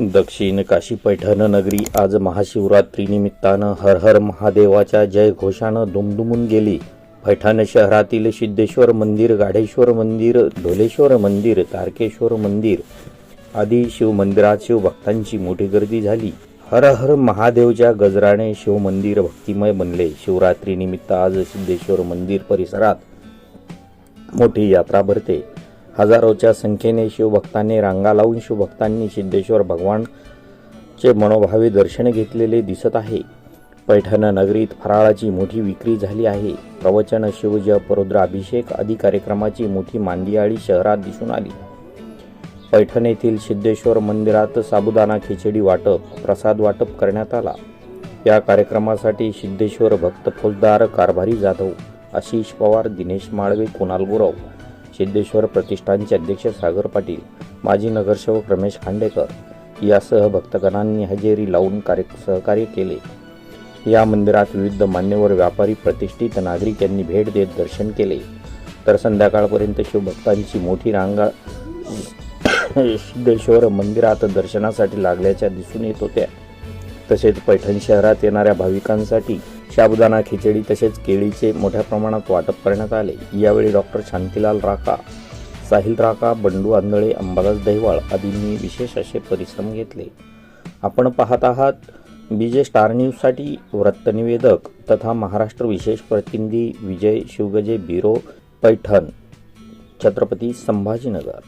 दक्षिण काशी पैठण नगरी आज महाशिवरात्रीनिमित्तानं हर हर महादेवाच्या जयघोषानं दुमदुमून गेली. पैठण शहरातील सिद्धेश्वर मंदिर गाढेश्वर मंदिर ढोलेश्वर मंदिर तारकेश्वर मंदिर आदी शिवमंदिरात शिवभक्तांची मोठी गर्दी झाली. हर हर महादेवच्या गजराने शिवमंदिर भक्तिमय बनले. शिवरात्रीनिमित्त आज सिद्धेश्वर मंदिर परिसरात मोठी यात्रा भरते. हजारोच्या संख्येने शिवभक्तांनी रांगा लावून शिवभक्तांनी सिद्धेश्वर भगवानचे मनोभावे दर्शन घेतलेले दिसत आहे. पैठण नगरीत फराळाची मोठी विक्री झाली आहे. प्रवचन शिवजप रुद्राभिषेक आदी कार्यक्रमाची मोठी मांदियाळी शहरात दिसून आली. पैठण येथील सिद्धेश्वर मंदिरात साबुदाणा खिचडी वाटप प्रसाद वाटप करण्यात आला. या कार्यक्रमासाठी सिद्धेश्वर भक्त फौजदार कारभारी जाधव आशिष पवार दिनेश माळवे कुणाल गुरव सिद्धेश्वर प्रतिष्ठानचे अध्यक्ष सागर पाटील माजी नगरसेवक रमेश खांडेकर यासह भक्तगणांनी हजेरी लावून कार्य सहकार्य केले. या मंदिरात विविध मान्यवर व्यापारी प्रतिष्ठित नागरिक यांनी भेट देत दर्शन केले. तर संध्याकाळपर्यंत शिवभक्तांची मोठी रांगा सिद्धेश्वर मंदिरात दर्शनासाठी लागल्याच्या दिसून येत होत्या. तसेच पैठण शहरात येणाऱ्या भाविकांसाठी साबुदाणा खिचडी तसेच केळीचे मोठ्या प्रमाणात वाटप करण्यात आले. यावेळी डॉक्टर शांतीलाल राका साहिल राका बंडू आंधळे अंबादास दहिवाळ आदींनी विशेष असे परिश्रम घेतले. आपण पाहत आहात बीजे स्टार न्यूजसाठी वृत्तनिवेदक तथा महाराष्ट्र विशेष प्रतिनिधी विजय शिवगजे बिरो पैठण छत्रपती संभाजीनगर.